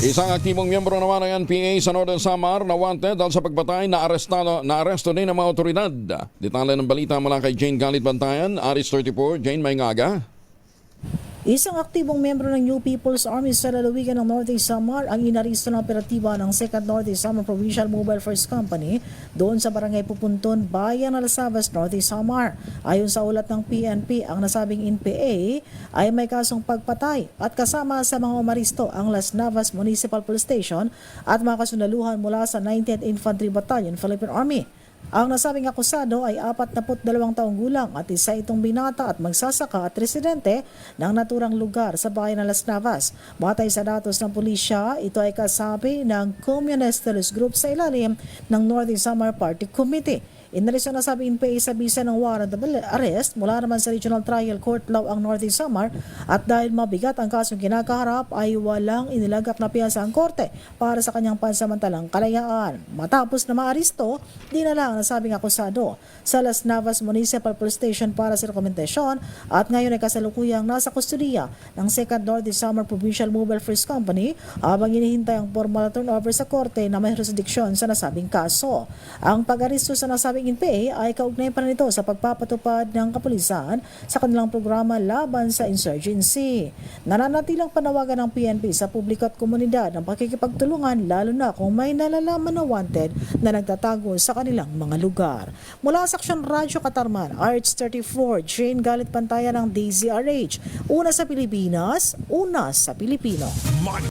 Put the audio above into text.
Isang aktibong miyembro naman ng NPA sa Northern Samar na wanted dahil sa pagpatay na arestado na aresto din ng mga otoridad. Detalye ng balita mula kay Jane Galit Bantayan, Aris 34, Jane Mayngaga. Isang aktibong membro ng New People's Army sa lalawigan ng Northeast Samar ang inaristo ng operatiba ng 2nd Northeast Samar Provincial Mobile First Company doon sa barangay Pupunton, Bayan ng Lasabas, Northeast Samar. Ayon sa ulat ng PNP, ang nasabing NPA ay may kasong pagpatay at kasama sa mga umaristo ang Las Navas Municipal Police Station at mga kasunaluhan mula sa 19th Infantry Battalion, Philippine Army. Ang nasabing akusado ay 42 taong gulang at isa itong binata at magsasaka at residente ng naturang lugar sa bayan ng Las Navas. Batay sa datos ng pulisya, ito ay kasabi ng Communist Terrorist Group sa ilalim ng Northern Samar Party Committee. Inalis ang nasabing NPA sa bisa ng warrant of arrest mula naman sa Regional Trial Court Law ang Northeast Samar at dahil mabigat ang kasong kinakaharap ay walang inilagak na piyasa ang korte para sa kanyang pansamantalang kalayaan. Matapos na maaristo, dinala ang nasabing akusado sa Las Navas Municipal Police Station para sa rekomendasyon at ngayon ay kasalukuyang nasa kustudiya ng 2nd Northeast Samar Provincial Mobile First Company habang inihintay ang formal turnover sa korte na may jurisdiksyon sa nasabing kaso. Ang pag-aristo sa nasabing NPA ay kaugnay pa nito sa pagpapatupad ng kapulisan sa kanilang programa laban sa insurgency. Nananatilang panawagan ng PNP sa publiko at komunidad ng pakikipagtulungan lalo na kung may nalalaman na wanted na nagtatago sa kanilang mga lugar. Mula sa Aksyon Radyo Katarman, RH34, Jane Galit Pantaya ng DZRH. Una sa Pilipinas, una sa Pilipino. Money